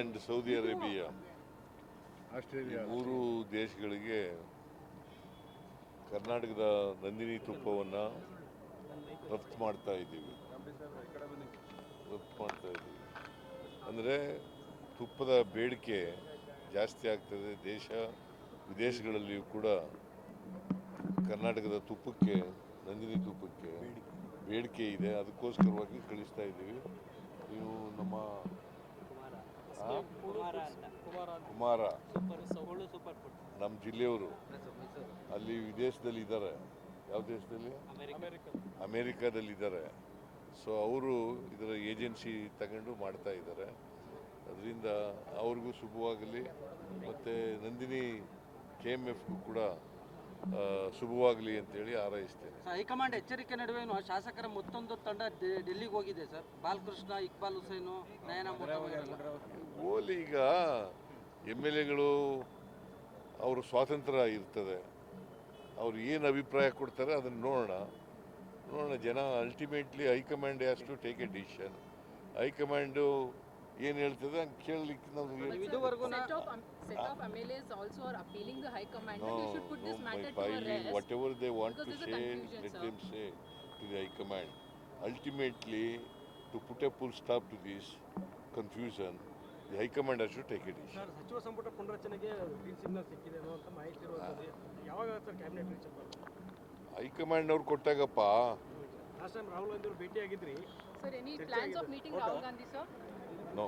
And Saudi Arabia Australia ಮೂರು ದೇಶಗಳಿಗೆ ಕರ್ನಾಟಕದ ನಂದಿನಿ ತುಪ್ಪವನ್ನು ರಫ್ತು ಮಾಡ್ತಾ ಇದ್ದೀವಿ. ರಫ್ತು ಮಾಡ್ತಾ ಇದ್ದೀವಿ. ಅಂದರೆ ತುಪ್ಪದ ಬೇಡಿಕೆ ಜಾಸ್ತಿ ಆಗ್ತದೆ. ದೇಶ ವಿದೇಶಗಳಲ್ಲಿಯೂ ಕೂಡ ಕರ್ನಾಟಕದ ತುಪ್ಪಕ್ಕೆ ನಂದಿನಿ ತುಪ್ಪಕ್ಕೆ ಬೇಡಿಕೆ ಇದೆ. ಅದಕ್ಕೋಸ್ಕರವಾಗಿ ಕಳಿಸ್ತಾ ಇದ್ದೀವಿ. ನೀವು ನಮ್ಮ? ಕುಮಾರ ನಮ್ಮ ಜಿಲ್ಲೆಯವರು ಅಲ್ಲಿ ವಿದೇಶದಲ್ಲಿ ಇದ್ದಾರೆ. ಯಾವ ದೇಶದಲ್ಲಿ? ಅಮೆರಿಕ. ಅಮೇರಿಕಾದಲ್ಲಿ. ಇದ್ದಾರೆ ಸೊ ಅವರು ಇದರ ಏಜೆನ್ಸಿ ತಗೊಂಡು ಮಾಡ್ತಾ ಇದ್ದಾರೆ. ಅದರಿಂದ ಅವ್ರಿಗೂ ಶುಭವಾಗಲಿ. ಮತ್ತು ನಂದಿನಿ ಕೆ ಎಂ ಎಫ್ಗೂ ಕೂಡ ಶುಭವಾಗಲಿ ಅಂತೇಳಿ ಹಾರೈಸ್ತೇನೆ. ಸರ್ ಹೈಕಮಾಂಡ್ ಎಚ್ಚರಿಕೆ ನಡುವೆ ಶಾಸಕರ ಮತ್ತೊಂದು ತಂಡ ಡೆಲ್ಲಿಗೆ ಹೋಗಿದೆ ಸರ್. ಬಾಲಕೃಷ್ಣ ಇಕ್ಬಾಲ್ ಹುಸೇನು ನಯನ ಓಲಿ ಈಗ ಎಂ ಎಲ್ ಎಗಳು ಅವರು ಸ್ವಾತಂತ್ರ್ಯ ಇರ್ತದೆ. ಅವ್ರು ಏನು ಅಭಿಪ್ರಾಯ ಕೊಡ್ತಾರೆ ಅದನ್ನು ನೋಡೋಣ. ನೋಡೋಣ ಜನ ultimately high command has to take a decision high command ಏನು ಹೇಳ್ತದೆ ಹಂಗೆ ಕೇಳಲಿಕ್ಕೆ ನಾವು whatever they want to say let them say to the high command ultimately to put a full stop to this my the high take it sir ಸಚ್ಚುವ ಸಂಪುಟ ಪುಂಡರಚನಗೆ signal ಸಿಕ್ಕಿದೆಯೋ ಅಂತ ಮಾಹಿತಿ ಯಾವಾಗ ಕೊಟ್ಟಾಗಪ್ಪ. ರಾಹುಲ್ ಗಾಂಧಿ ರಾಹುಲ್ ಅವರು ಭೇಟಿ ಆಗಿದ್ರಿ sir any plans of meeting sir no